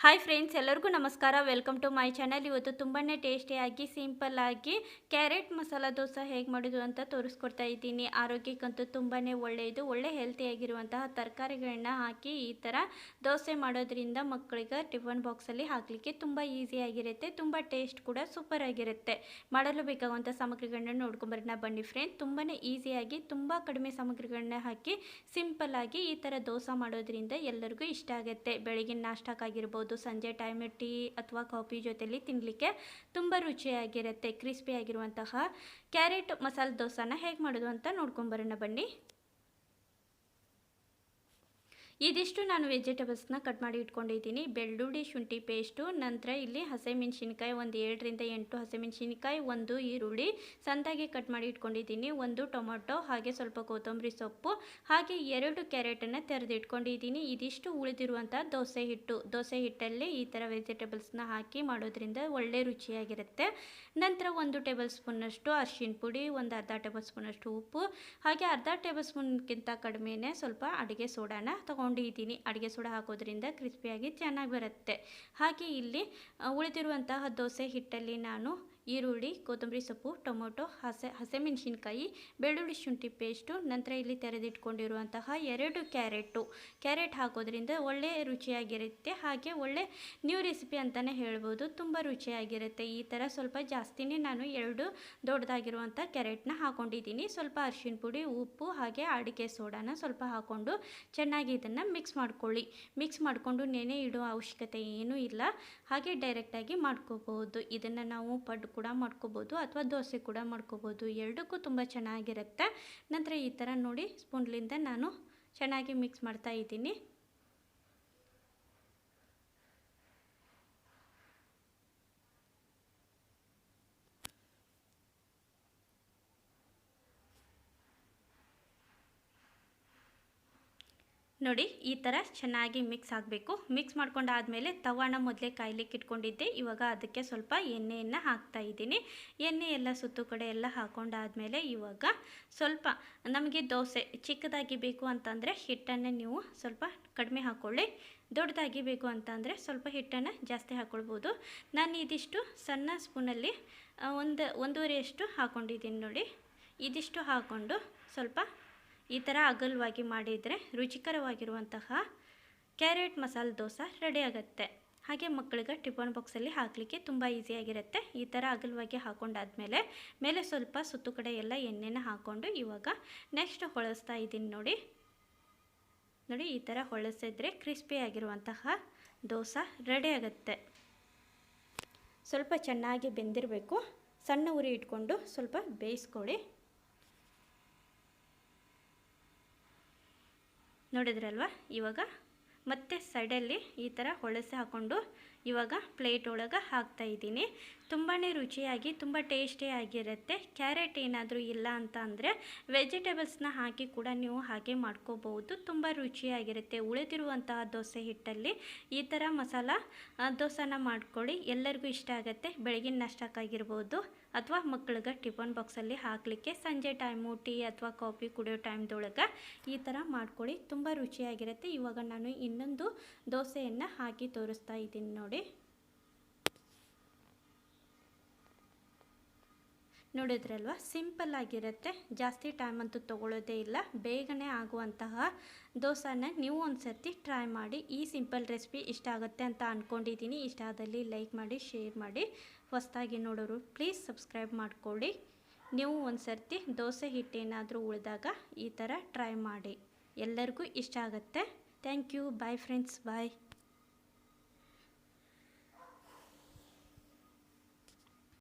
Hi friends ಎಲ್ಲರಿಗೂ ನಮಸ್ಕಾರ. Welcome to my channel ಇವತ್ತು ತುಂಬಾ ಟೇಸ್ಟಿಯಾಗಿ ಸಿಂಪಲ್ ಆಗಿ ಕ್ಯಾರೆಟ್ ಮಸಾಲ ದೋಸೆ ಹೇಗೆ ಮಾಡೋದು ಅಂತ ತೋರಿಸ್ಕೊಡ್ತಾ ಇದ್ದೀನಿ. ಆರೋಗ್ಯಕ್ಕಂತೂ ತುಂಬಾ ಒಳ್ಳೆಯದು. ಒಳ್ಳೆ ಹೆಲ್ತಿಯಾಗಿರುವಂತಹ ತರಕಾರಿಗಳನ್ನ ಹಾಕಿ ಈ ಥರ ದೋಸೆ ಮಾಡೋದ್ರಿಂದ ಮಕ್ಕಳಿಗೆ ಟಿಫನ್ ಬಾಕ್ಸಲ್ಲಿ ಹಾಕಲಿಕ್ಕೆ ತುಂಬ ಈಸಿಯಾಗಿರುತ್ತೆ ತುಂಬ ಟೇಸ್ಟ್ ಕೂಡ ಸೂಪರ್ ಆಗಿರುತ್ತೆ. ಮಾಡಲು ಬೇಕಾಗುವಂಥ ಸಾಮಗ್ರಿಗಳನ್ನ ನೋಡ್ಕೊಂಬರೋಣ ಬನ್ನಿ ಫ್ರೆಂಡ್ ತುಂಬಾ ಈಸಿಯಾಗಿ ತುಂಬ ಕಡಿಮೆ ಸಾಮಗ್ರಿಗಳನ್ನ ಹಾಕಿ ಸಿಂಪಲ್ ಆಗಿ ಈ ಥರ ದೋಸೆ ಮಾಡೋದ್ರಿಂದ ಎಲ್ಲರಿಗೂ ಇಷ್ಟ ಆಗುತ್ತೆ. ಬೆಳಗಿನ ನಾಷ್ಟಕ್ಕಾಗಿರ್ಬೋದು ಸಂಜೆ ಟೈಮ್ ಟೀ ಅಥವಾ ಕಾಫಿ ಜೊತೆಯಲ್ಲಿ ತಿನ್ನಲಿಕ್ಕೆ ತುಂಬ ರುಚಿಯಾಗಿರುತ್ತೆ ಕ್ರಿಸ್ಪಿ ಆಗಿರುವಂತಹ ಕ್ಯಾರೆಟ್ ಮಸಾಲೆ ದೋಸೆನ ಹೇಗೆ ಮಾಡೋದು ಅಂತ ನೋಡ್ಕೊಂಬರೋಣ ಬನ್ನಿ. ಇದಿಷ್ಟು ನಾನು ವೆಜಿಟೇಬಲ್ಸ್ನ ಕಟ್ ಮಾಡಿ ಇಟ್ಕೊಂಡಿದ್ದೀನಿ. ಬೆಳ್ಳುಳ್ಳಿ, ಶುಂಠಿ ಪೇಸ್ಟು, ನಂತರ ಇಲ್ಲಿ ಹಸಿಮೆಣ್ಸಿನ್ಕಾಯಿ ಒಂದು ಏಳರಿಂದ ಎಂಟು ಹಸಿಮೆಣ್ಸಿನ್ಕಾಯಿ, ಒಂದು ಈರುಳ್ಳಿ ಸಂದಾಗಿ ಕಟ್ ಮಾಡಿ ಇಟ್ಕೊಂಡಿದ್ದೀನಿ. ಒಂದು ಟೊಮೊಟೊ, ಹಾಗೆ ಸ್ವಲ್ಪ ಕೊತ್ತಂಬರಿ ಸೊಪ್ಪು, ಹಾಗೆ ಎರಡು ಕ್ಯಾರೆಟನ್ನು ತೆರೆದಿಟ್ಕೊಂಡಿದ್ದೀನಿ. ಇದಿಷ್ಟು ಉಳಿದಿರುವಂಥ ದೋಸೆ ಹಿಟ್ಟು. ದೋಸೆ ಹಿಟ್ಟಲ್ಲಿ ಈ ಥರ ವೆಜಿಟೇಬಲ್ಸ್ನ ಹಾಕಿ ಮಾಡೋದ್ರಿಂದ ಒಳ್ಳೆ ರುಚಿಯಾಗಿರುತ್ತೆ. ನಂತರ ಒಂದು ಟೇಬಲ್ ಸ್ಪೂನಷ್ಟು ಅರಿಶಿನ ಪುಡಿ, ಒಂದು ಅರ್ಧ ಟೇಬಲ್ ಸ್ಪೂನಷ್ಟು ಉಪ್ಪು, ಹಾಗೆ ಅರ್ಧ ಟೇಬಲ್ ಸ್ಪೂನ್ಗಿಂತ ಕಡಿಮೆನೇ ಸ್ವಲ್ಪ ಅಡುಗೆ ಸೋಡಾನ ತೊಗೊಂಡಿದ್ದೀನಿ ಅಡುಗೆ ಸೋಡಾ ಹಾಕೋದ್ರಿಂದ ಕ್ರಿಸ್ಪಿಯಾಗಿ ಚೆನ್ನಾಗಿ ಬರುತ್ತೆ. ಹಾಗೆ ಇಲ್ಲಿ ಉಳಿದಿರುವಂತಹ ದೋಸೆ ಹಿಟ್ಟಲ್ಲಿ ನಾನು ಈರುಳ್ಳಿ, ಕೊತ್ತಂಬರಿ ಸೊಪ್ಪು, ಟೊಮೊಟೊ, ಹಸೆ, ಹಸಿಮೆಣಸಿನ್ಕಾಯಿ, ಬೆಳ್ಳುಳ್ಳಿ ಶುಂಠಿ ಪೇಸ್ಟು, ನಂತರ ಇಲ್ಲಿ ತೆರೆದಿಟ್ಕೊಂಡಿರುವಂತಹ ಎರಡು ಕ್ಯಾರೆಟು. ಕ್ಯಾರೆಟ್ ಹಾಕೋದ್ರಿಂದ ಒಳ್ಳೆ ರುಚಿಯಾಗಿರುತ್ತೆ, ಹಾಗೆ ಒಳ್ಳೆ ನ್ಯೂ ರೆಸಿಪಿ ಅಂತಲೇ ಹೇಳ್ಬೋದು. ತುಂಬ ರುಚಿಯಾಗಿರುತ್ತೆ. ಈ ಥರ ಸ್ವಲ್ಪ ಜಾಸ್ತಿನೇ ನಾನು ಎರಡು ದೊಡ್ಡದಾಗಿರುವಂಥ ಕ್ಯಾರೆಟ್ನ ಹಾಕೊಂಡಿದ್ದೀನಿ. ಸ್ವಲ್ಪ ಅರಿಶಿನ ಪುಡಿ, ಉಪ್ಪು, ಹಾಗೆ ಅಡಿಕೆ ಸೋಡಾನ ಸ್ವಲ್ಪ ಹಾಕ್ಕೊಂಡು ಚೆನ್ನಾಗಿ ಇದನ್ನು ಮಿಕ್ಸ್ ಮಾಡ್ಕೊಳ್ಳಿ. ಮಿಕ್ಸ್ ಮಾಡಿಕೊಂಡು ನೆನೆ ಇಡುವ ಅವಶ್ಯಕತೆ ಏನೂ ಇಲ್ಲ. ಹಾಗೆ ಡೈರೆಕ್ಟಾಗಿ ಮಾಡ್ಕೋಬಹುದು. ಇದನ್ನು ನಾವು ಪಡ್ಡು ಕೂಡ ಮಾಡ್ಕೋಬೋದು ಅಥವಾ ದೋಸೆ ಕೂಡ ಮಾಡ್ಕೋಬೋದು. ಎರಡಕ್ಕೂ ತುಂಬ ಚೆನ್ನಾಗಿರುತ್ತೆ. ನಂತರ ಈ ಥರ ನೋಡಿ ಸ್ಪೂನ್ಲಿಂದ ನಾನು ಚೆನ್ನಾಗಿ ಮಿಕ್ಸ್ ಮಾಡ್ತಾ ಇದ್ದೀನಿ. ನೋಡಿ, ಈ ಥರ ಚೆನ್ನಾಗಿ ಮಿಕ್ಸ್ ಆಗಬೇಕು. ಮಿಕ್ಸ್ ಮಾಡ್ಕೊಂಡಾದಮೇಲೆ ತವಾಣ ಮೊದಲೇ ಕಾಯ್ಲಿಕ್ಕೆ ಇಟ್ಕೊಂಡಿದ್ದೆ. ಇವಾಗ ಅದಕ್ಕೆ ಸ್ವಲ್ಪ ಎಣ್ಣೆಯನ್ನು ಹಾಕ್ತಾ ಇದ್ದೀನಿ. ಎಣ್ಣೆ ಎಲ್ಲ ಸುತ್ತು ಕಡೆ ಎಲ್ಲ ಹಾಕೊಂಡಾದಮೇಲೆ ಇವಾಗ ಸ್ವಲ್ಪ ನಮಗೆ ದೋಸೆ ಚಿಕ್ಕದಾಗಿ ಬೇಕು ಅಂತಂದರೆ ಹಿಟ್ಟನ್ನು ನೀವು ಸ್ವಲ್ಪ ಕಡಿಮೆ ಹಾಕ್ಕೊಳ್ಳಿ ದೊಡ್ಡದಾಗಿ ಬೇಕು ಅಂತಂದರೆ ಸ್ವಲ್ಪ ಹಿಟ್ಟನ್ನು ಜಾಸ್ತಿ ಹಾಕ್ಕೊಳ್ಬೋದು ನಾನು ಇದಿಷ್ಟು ಸಣ್ಣ ಸ್ಪೂನಲ್ಲಿ ಒಂದು, ಒಂದೂವರೆಯಷ್ಟು ಹಾಕ್ಕೊಂಡಿದ್ದೀನಿ ನೋಡಿ. ಇದಿಷ್ಟು ಹಾಕ್ಕೊಂಡು ಸ್ವಲ್ಪ ಈ ಥರ ಅಗಲವಾಗಿ ಮಾಡಿದರೆ ರುಚಿಕರವಾಗಿರುವಂತಹ ಕ್ಯಾರೆಟ್ ಮಸಾಲೆ ದೋಸೆ ರೆಡಿ ಆಗುತ್ತೆ. ಹಾಗೆ ಮಕ್ಕಳಿಗೆ ಟಿಫನ್ ಬಾಕ್ಸಲ್ಲಿ ಹಾಕಲಿಕ್ಕೆ ತುಂಬ ಈಸಿಯಾಗಿರುತ್ತೆ ಈ ಥರ ಅಗಲವಾಗಿ ಹಾಕೊಂಡಾದ್ಮೇಲೆ ಮೇಲೆ ಸ್ವಲ್ಪ ಸುತ್ತು ಕಡೆ ಎಲ್ಲ ಎಣ್ಣೆನ ಹಾಕ್ಕೊಂಡು ಇವಾಗ ನೆಕ್ಸ್ಟ್ ಹೊಳಸ್ತಾ ಇದ್ದೀನಿ ನೋಡಿ. ನೋಡಿ, ಈ ಥರ ಹೊಳಸಿದ್ರೆ ಕ್ರಿಸ್ಪಿಯಾಗಿರುವಂತಹ ದೋಸೆ ರೆಡಿ ಆಗುತ್ತೆ. ಸ್ವಲ್ಪ ಚೆನ್ನಾಗಿ ಬೆಂದಿರಬೇಕು. ಸಣ್ಣ ಉರಿ ಇಟ್ಕೊಂಡು ಸ್ವಲ್ಪ ಬೇಯಿಸ್ಕೊಳ್ಳಿ. ನೋಡಿದ್ರಲ್ವ? ಇವಾಗ ಮತ್ತೆ ಸೈಡಲ್ಲಿ ಈ ಥರ ಹೊಳಸೆ ಹಾಕ್ಕೊಂಡು ಇವಾಗ ಪ್ಲೇಟ್ ಒಳಗೆ ಹಾಕ್ತಾ ಇದ್ದೀನಿ. ತುಂಬಾ ರುಚಿಯಾಗಿ, ತುಂಬ ಟೇಸ್ಟಿಯಾಗಿರುತ್ತೆ ಕ್ಯಾರೆಟ್ ಏನಾದರೂ ಇಲ್ಲ ಅಂತ ಅಂದರೆ ವೆಜಿಟೇಬಲ್ಸ್ನ ಹಾಕಿ ಕೂಡ ನೀವು ಹಾಗೆ ಮಾಡ್ಕೋಬಹುದು. ತುಂಬ ರುಚಿಯಾಗಿರುತ್ತೆ. ಉಳಿದಿರುವಂತಹ ದೋಸೆ ಹಿಟ್ಟಲ್ಲಿ ಈ ಥರ ಮಸಾಲ ದೋಸೆನ ಮಾಡ್ಕೊಳ್ಳಿ. ಎಲ್ಲರಿಗೂ ಇಷ್ಟ ಆಗುತ್ತೆ. ಬೆಳಗಿನ ನಷ್ಟಕ್ಕಾಗಿರ್ಬೋದು ಅಥವಾ ಮಕ್ಕಳಿಗೆ ಟಿಫನ್ ಬಾಕ್ಸಲ್ಲಿ ಹಾಕಲಿಕ್ಕೆ ಸಂಜೆ ಟೈಮು ಟೀ ಅಥವಾ ಕಾಫಿ ಕುಡಿಯೋ ಟೈಮ್ದೊಳಗೆ ಈ ಥರ ಮಾಡ್ಕೊಳ್ಳಿ. ತುಂಬ ರುಚಿಯಾಗಿರುತ್ತೆ. ಇವಾಗ ನಾನು ಇನ್ನೊಂದು ದೋಸೆಯನ್ನು ಹಾಕಿ ತೋರಿಸ್ತಾ ಇದ್ದೀನಿ ನೋಡಿ. ನೋಡಿದ್ರಲ್ವ? ಸಿಂಪಲ್ ಆಗಿರುತ್ತೆ, ಜಾಸ್ತಿ ಟೈಮ್ ಅಂತೂ ತೊಗೊಳ್ಳೋದೇ ಇಲ್ಲ. ಬೇಗನೆ ಆಗುವಂತಹ ದೋಸೆನ ನೀವು ಒಂದು ಸರ್ತಿ ಟ್ರೈ ಮಾಡಿ, ಈ ಸಿಂಪಲ್ ರೆಸಿಪಿ ಇಷ್ಟ ಆಗುತ್ತೆ ಅಂತ ಅಂದ್ಕೊಂಡಿದ್ದೀನಿ ಇಷ್ಟ ಆದಲ್ಲಿ ಲೈಕ್ ಮಾಡಿ ಶೇರ್ ಮಾಡಿ. ಹೊಸದಾಗಿ ನೋಡೋರು ಪ್ಲೀಸ್ ಸಬ್ಸ್ಕ್ರೈಬ್ ಮಾಡಿಕೊಳ್ಳಿ. ನೀವು ಒಂದು ಸರ್ತಿ ದೋಸೆ ಹಿಟ್ಟೇನಾದರೂ ಉಳಿದಾಗ ಈ ಥರ ಟ್ರೈ ಮಾಡಿ. ಎಲ್ಲರಿಗೂ ಇಷ್ಟ ಆಗುತ್ತೆ. Thank you bye friends bye